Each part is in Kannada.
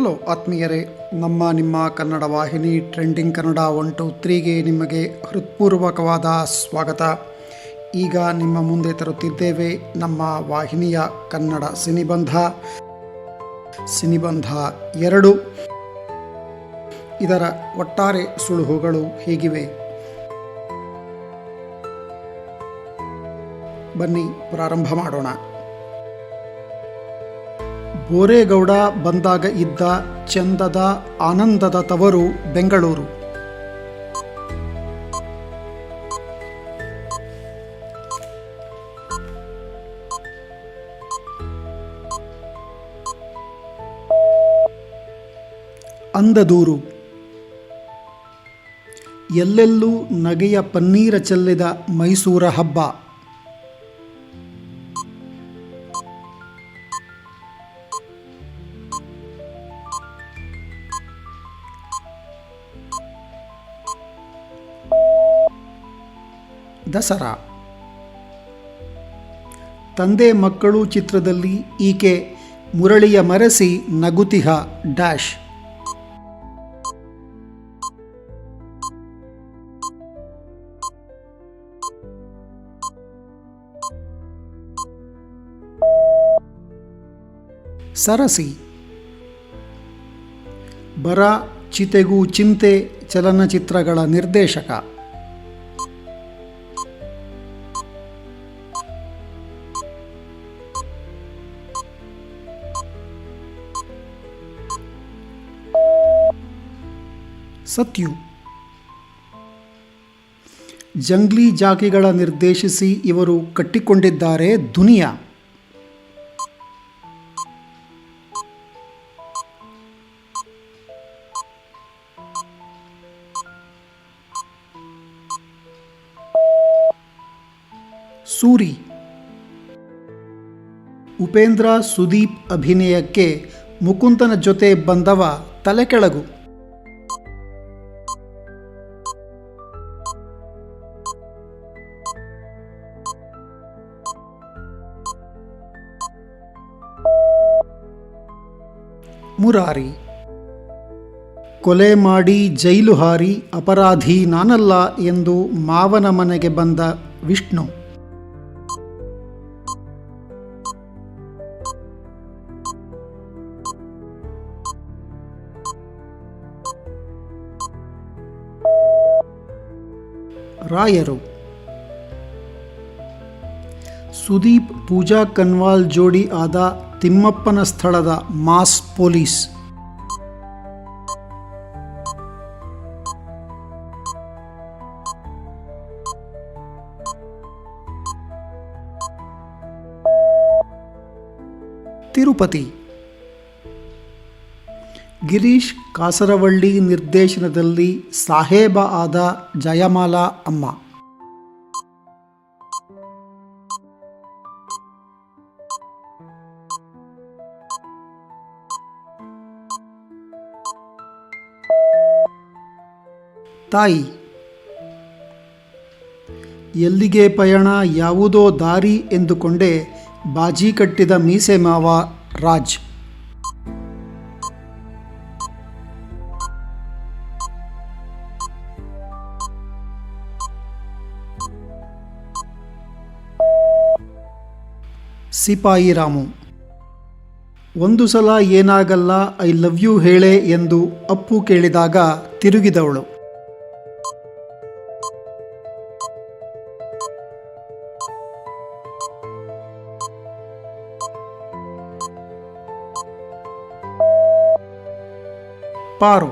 ಹಲೋ ಆತ್ಮೀಯರೇ, ನಮ್ಮ ನಿಮ್ಮ ಕನ್ನಡ ವಾಹಿನಿ ಟ್ರೆಂಡಿಂಗ್ ಕನ್ನಡ ಒನ್ ಟು ತ್ರೀಗೆ ನಿಮಗೆ ಹೃತ್ಪೂರ್ವಕವಾದ ಸ್ವಾಗತ. ಈಗ ನಿಮ್ಮ ಮುಂದೆ ತರುತ್ತಿದ್ದೇವೆ ನಮ್ಮ ವಾಹಿನಿಯ ಕನ್ನಡ ಸಿನಿಬಂಧ. ಸಿನಿಬಂಧ ಎರಡು. ಇದರ ಒಟ್ಟಾರೆ ಸುಳುಹುಗಳು ಹೀಗಿವೆ? ಬನ್ನಿ, ಪ್ರಾರಂಭ ಮಾಡೋಣ. ಬೋರೇಗೌಡ ಬಂದಾಗ ಇದ್ದ ಚಂದದ ಆನಂದದ ತವರು ಬೆಂಗಳೂರು. ಅಂದದೂರು. ಎಲ್ಲೆಲ್ಲೂ ನಗೆಯ ಪನ್ನೀರ ಚೆಲ್ಲಿದ ಮೈಸೂರ ಹಬ್ಬ. ದಸರಾ. ತಂದೆ ಮಕ್ಕಳು ಚಿತ್ರದಲ್ಲಿ ಈಕೆ ಮುರಳಿಯ ಮರಸಿ ನಗುತಿಹ ಡ್ಯಾಶ್. ಸರಸಿ. ಬರ ಚಿತೆಗೂ ಚಿಂತೆ ಚಲನಚಿತ್ರಗಳ ನಿರ್ದೇಶಕ. ಸತ್ಯು. ಜಂಗ್ಲಿ ಜಾಕಿಗಳ ನಿರ್ದೇಶಿಸಿ ಇವರು ಕಟ್ಟಿಕೊಂಡಿದ್ದಾರೆ ದುನಿಯಾ. ಸೂರಿ. ಉಪೇಂದ್ರ ಸುದೀಪ್ ಅಭಿನಯಕ್ಕೆ ಮುಕುಂದನ ಜೊತೆ ಬಂದವ ತಲೆಕೆಳಗು ಮುರಾರಿ. ಕೊಲೆ ಮಾಡಿ ಜೈಲು ಹಾರಿ ಅಪರಾಧಿ ನಾನಲ್ಲ ಎಂದು ಮಾವನ ಮನೆಗೆ ಬಂದ ವಿಷ್ಣು. ರಾಯರು ಸುದೀಪ್, ಪೂಜಾ ಕನ್ವಾಲ್ ಜೋಡಿ ಆದ ತಿಮ್ಮಪ್ಪನ ಸ್ಥಳದ ಮಾಸ್ ಪೊಲೀಸ್. ತಿರುಪತಿ. ಗಿರೀಶ್ ಕಾಸರವಳ್ಳಿ ನಿರ್ದೇಶನದಲ್ಲಿ ಸಾಹೇಬ ಆದ ಜಯಮಾಲಾ ಅಮ್ಮ. ತಾಯಿ. ಎಲ್ಲಿಗೆ ಪಯಣ ಯಾವುದೋ ದಾರಿ ಎಂದುಕೊಂಡೇ ಬಾಜಿ ಕಟ್ಟಿದ ಮೀಸೆ ಮಾವ ರಾಜ್. ಸಿಪಾಯಿ ರಾಮು. ಒಂದು ಸಲ ಏನಾಗಲ್ಲ, ಐ ಲವ್ ಯು ಹೇಳೆ ಎಂದು ಅಪ್ಪು ಕೇಳಿದಾಗ ತಿರುಗಿದವಳು. ಪಾರು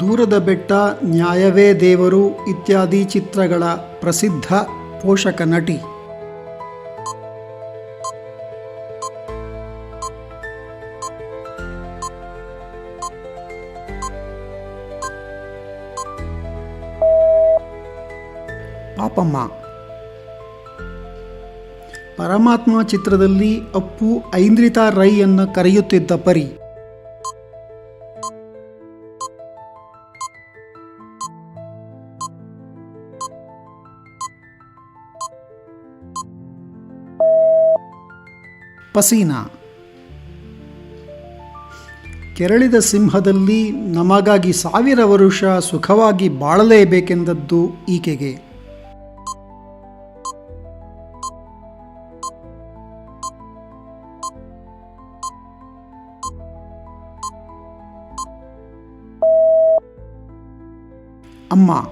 ದೂರದ ಬೆಟ್ಟ, ನ್ಯಾಯವೇ ದೇವರು ಇತ್ಯಾದಿ ಚಿತ್ರಗಳ ಪ್ರಸಿದ್ಧ ಪೋಷಕ ನಟಿ. ಪಾಪಮ್ಮ. ಪರಮಾತ್ಮ ಚಿತ್ರದಲ್ಲಿ ಅಪ್ಪು ಐಂದ್ರಿತಾ ರೈಯನ್ನು ಕರೆಯುತ್ತಿದ್ದ ಪರಿ. ಪಸೀನಾ. ಕೆರಳಿದ ಸಿಂಹದಲ್ಲಿ ನಮಗಾಗಿ ಸಾವಿರ ವರುಷ ಸುಖವಾಗಿ ಬಾಳಲೇಬೇಕೆಂದದ್ದು ಈಕೆಗೆ. ಅಮ್ಮ.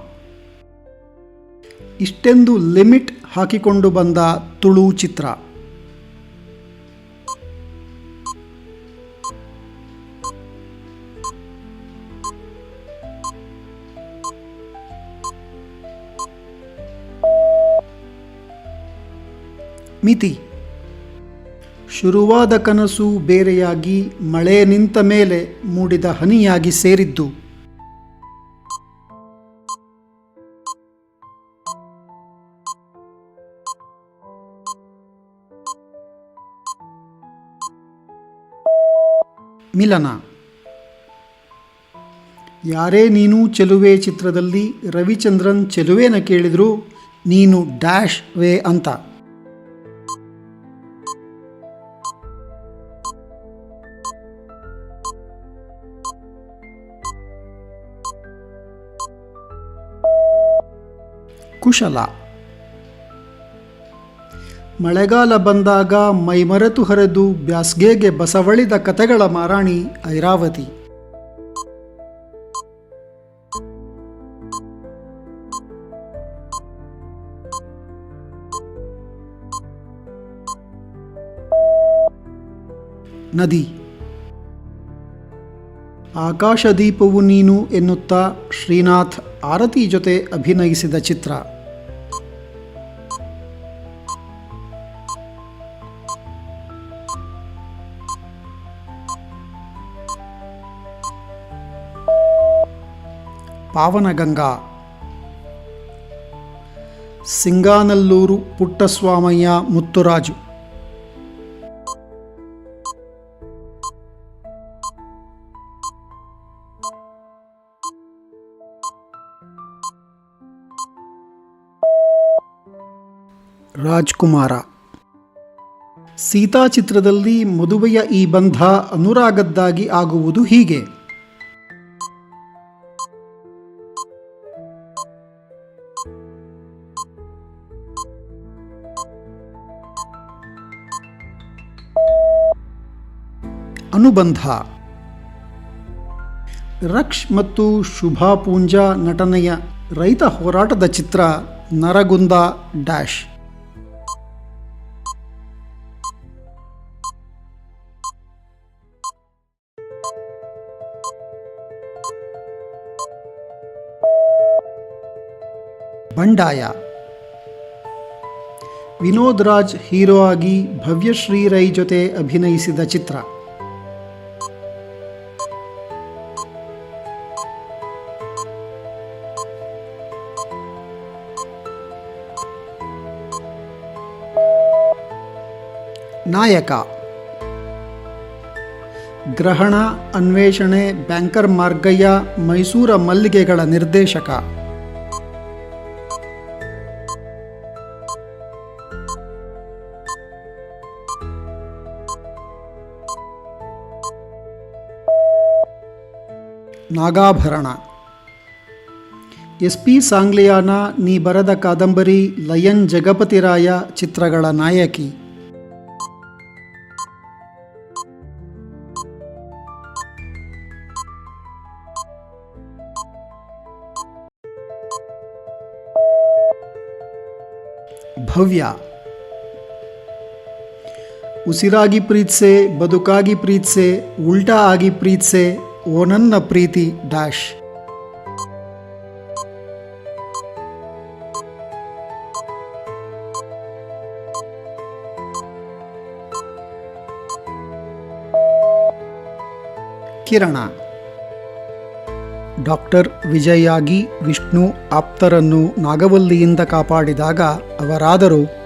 ಇಷ್ಟೆಂದು ಲಿಮಿಟ್ ಹಾಕಿಕೊಂಡು ಬಂದ ತುಳು ಚಿತ್ರ. ಮಿತಿ. ಶುರುವಾದ ಕನಸು ಬೇರೆಯಾಗಿ ಮಳೆ ನಿಂತ ಮೇಲೆ ಮೂಡಿದ ಹನಿಯಾಗಿ ಸೇರಿದ್ದು. ಮಿಲನ. ಯಾರೇ ನೀನು ಚೆಲುವೆ ಚಿತ್ರದಲ್ಲಿ ರವಿಚಂದ್ರನ್ ಚೆಲುವೇನ ಕೇಳಿದ್ರು ನೀನು ಡ್ಯಾಶ್ ವೇ ಅಂತ. ಕುಶಲ. ಮಳೆಗಾಲ ಬಂದಾಗ ಮೈಮರೆತು ಹರಿದು ಬ್ಯಾಸ್ಗೆಗೆ ಬಸವಳಿದ ಕತೆಗಳ ಮಾರಾಣಿ ಐರಾವತಿ. ನದಿ. ಆಕಾಶದೀಪವು ನೀನು ಎನ್ನುತ್ತಾ ಶ್ರೀನಾಥ್ ಆರತಿ ಜೊತೆ ಅಭಿನಯಿಸಿದ ಚಿತ್ರ. ಪಾವನಗಂಗಾ. ಸಿಂಗಾನಲ್ಲೂರು ಪುಟ್ಟಸ್ವಾಮಯ್ಯ ಮುತ್ತುರಾಜು. ರಾಜ್ಕುಮಾರ. ಸೀತಾ ಚಿತ್ರದಲ್ಲಿ ಮದುವೆಯ ಈ ಬಂಧ ಅನುರಾಗದ್ದಾಗಿ ಆಗುವುದು ಹೀಗೆ. ಅನುಬಂಧ. ರಕ್ಷ್ ಮತ್ತು ಶುಭಾ ಪೂಂಜಾ ನಟನೆಯ ರೈತ ಹೋರಾಟದ ಚಿತ್ರ ನರಗುಂದ ಡ್ಯಾಶ್. ಬಂಡಾಯ. ವಿನೋದ್ ರಾಜ್ ಹೀರೋ ಆಗಿ ಭವ್ಯಶ್ರೀ ರೈ ಜೊತೆ ಅಭಿನಯಿಸಿದ ಚಿತ್ರ. ನಾಯಕ. ಗ್ರಹಣ, ಅನ್ವೇಷಣೆ, ಬ್ಯಾಂಕರ್ ಮಾರ್ಗಯ್ಯ, ಮೈಸೂರ ಮಲ್ಲಿಗೆಗಳ ನಿರ್ದೇಶಕ. ನಾಗಾಭರಣ ಎಸ್ ಪಿ ಸಾಂಗ್ಲಿಯಾನ ನೀ ಬರೆದ ಕಾದಂಬರಿ ಲಯನ್ ಜಗಪತಿರಾಯ ಚಿತ್ರಗಳ ನಾಯಕಿ ಭವ್ಯ ಉಸಿರಾಗಿ ಪ್ರೀತ್ಸೆ ಬದುಕಾಗಿ ಪ್ರೀತ್ಸೆ ಉಲ್ಟಾ ಆಗಿ ಪ್ರೀತ್ಸೆ ಓ ನನ್ನ ಪ್ರೀತಿ ಡ್ಯಾಶ್. ಕಿರಣ. ಡಾಕ್ಟರ್ ವಿಜಯಾಗಿ ವಿಷ್ಣು ಆಪ್ತರನ್ನು ನಾಗವಲ್ಲಿಯಿಂದ ಕಾಪಾಡಿದಾಗ ಅವರಾದರೂ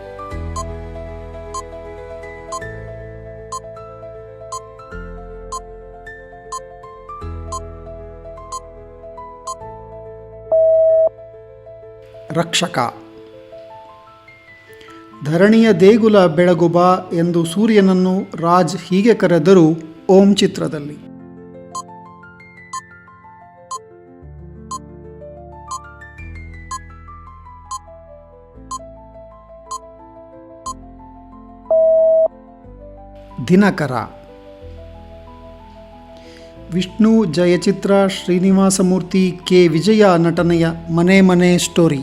ರಕ್ಷಕ. ಧರಣಿಯ ದೇಗುಲ ಬೆಳಗುಬ ಎಂದು ಸೂರ್ಯನನ್ನು ರಾಜ್ ಹೀಗೆ ಕರೆದರು ಓಂ ಚಿತ್ರದಲ್ಲಿ. ದಿನಕರ. ವಿಷ್ಣು ಜಯಚಿತ್ರ ಶ್ರೀನಿವಾಸಮೂರ್ತಿ ಕೆ ವಿಜಯ ನಟನೆಯ ಮನೆ ಮನೆ ಸ್ಟೋರಿ.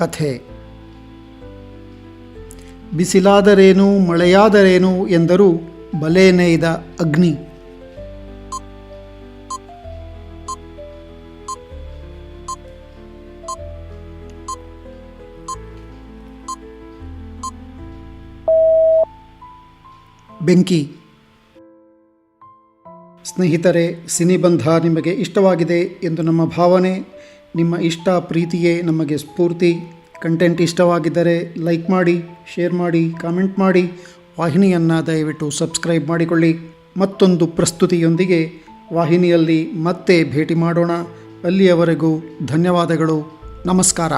ಕಥೆ. ಬಿಸಿಲಾದರೇನು, ಮಳೆಯಾದರೇನು ಎಂದರು ಬಲೆ ನೇಯ್ದ ಅಗ್ನಿ. ಬೆಂಕಿ. ಸ್ನೇಹಿತರೆ, ಸಿನಿಬಂಧ ನಿಮಗೆ ಇಷ್ಟವಾಗಿದೆ ಎಂದು ನಮ್ಮ ಭಾವನೆ. ನಿಮ್ಮ ಇಷ್ಟ ಪ್ರೀತಿಯೇ ನಮಗೆ ಸ್ಫೂರ್ತಿ ಕಂಟೆಂಟ್ ಇಷ್ಟವಾಗಿದ್ದರೆ ಲೈಕ್ ಮಾಡಿ ಶೇರ್ ಮಾಡಿ ಕಾಮೆಂಟ್ ಮಾಡಿ. ವಾಹಿನಿಯನ್ನು ದಯವಿಟ್ಟು ಸಬ್ಸ್ಕ್ರೈಬ್ ಮಾಡಿಕೊಳ್ಳಿ. ಮತ್ತೊಂದು ಪ್ರಸ್ತುತಿಯೊಂದಿಗೆ ವಾಹಿನಿಯಲ್ಲಿ ಮತ್ತೆ ಭೇಟಿ ಮಾಡೋಣ. ಅಲ್ಲಿಯವರೆಗೂ ಧನ್ಯವಾದಗಳು. ನಮಸ್ಕಾರ.